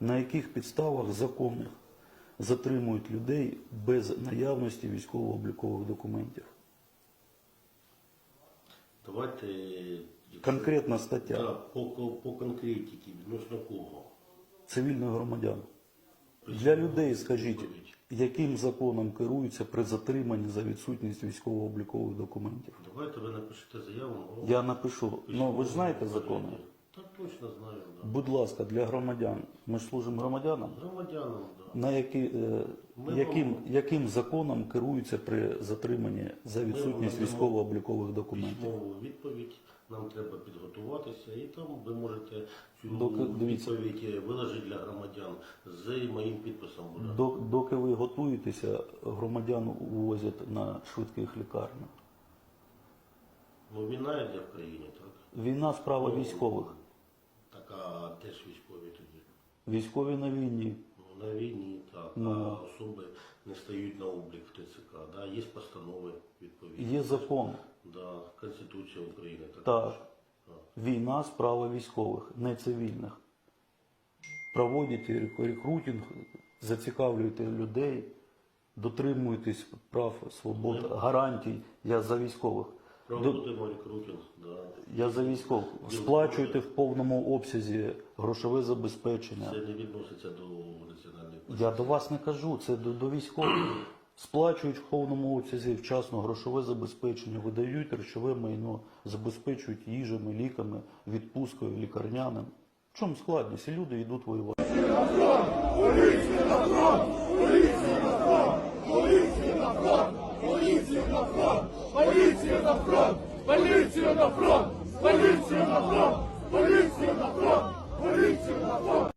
На яких підставах законних затримують людей без наявності військово-облікових документів? Давайте Конкретна стаття. Да, по, по, конкретиці, відносно кого. Цивільних громадян. Для людей скажіть, яким законом керуються при затриманні за відсутність військово-облікових документів? Давайте ви напишете заяву. Я напишу. Ну ви ж знаєте закони? Точно знаю, да. Будь ласка, для громадян. Ми ж служимо громадянам. Громадянам, да. На які, е, Ми яким, вам- яким законом керуються при затриманні за відсутність надамо військово-облікових документів? Письмову відповідь. Нам треба підготуватися, і там ви можете цю Доки- дивіться. відповідь виложити для громадян з моїм підписом. Буде. До- Доки ви готуєтеся, громадян увозять на швидких лікарнях. Ну, війна йде в країні, так? Війна справа військових. Так, а теж військові тоді. Військові на війні. Ну, на війні, так, Ну. а особи не стають на облік в ТЦК. Да? Є постанови відповідні. Є закон. Да, Конституція України. Так. Так. Війна справа військових, не цивільних. Проводите рек- рекрутинг, зацікавлюєте людей, дотримуєтесь прав, свобод, гарантій. Я за військових. Я за військових. Сплачуєте в повному обсязі грошове забезпечення. Це не відноситься до національної Я до вас не кажу, це до, до військових. Сплачують в повному обсязі вчасно грошове забезпечення, видають речове майно, забезпечують їжами, ліками, відпусткою, лікарняним. В чому складність? І люди йдуть воювати. Поліцію на фронт! Поліцію на фронт! Поліцію на фронт! Поліцію на фронт! Поліцію на фронт!